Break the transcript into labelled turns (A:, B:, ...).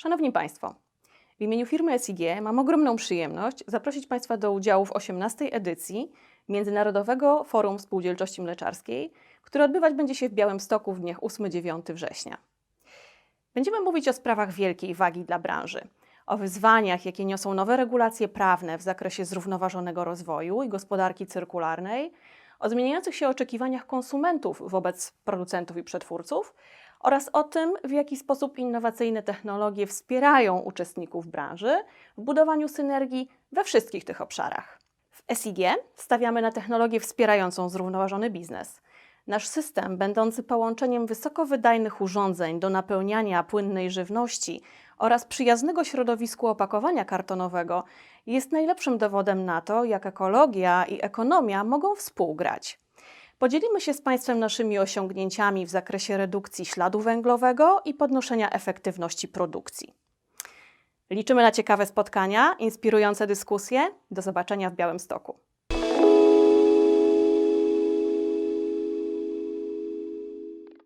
A: Szanowni Państwo, w imieniu firmy SIG mam ogromną przyjemność zaprosić Państwa do udziału w 18. edycji Międzynarodowego Forum Spółdzielczości Mleczarskiej, które odbywać będzie się w Białymstoku w dniach 8-9 września. Będziemy mówić o sprawach wielkiej wagi dla branży, o wyzwaniach, jakie niosą nowe regulacje prawne w zakresie zrównoważonego rozwoju i gospodarki cyrkularnej, o zmieniających się oczekiwaniach konsumentów wobec producentów i przetwórców oraz o tym, w jaki sposób innowacyjne technologie wspierają uczestników branży w budowaniu synergii we wszystkich tych obszarach. W SIG stawiamy na technologię wspierającą zrównoważony biznes. Nasz system, będący połączeniem wysokowydajnych urządzeń do napełniania płynnej żywności oraz przyjaznego środowisku opakowania kartonowego, jest najlepszym dowodem na to, jak ekologia i ekonomia mogą współgrać. Podzielimy się z Państwem naszymi osiągnięciami w zakresie redukcji śladu węglowego i podnoszenia efektywności produkcji. Liczymy na ciekawe spotkania, inspirujące dyskusje. Do zobaczenia w Białymstoku.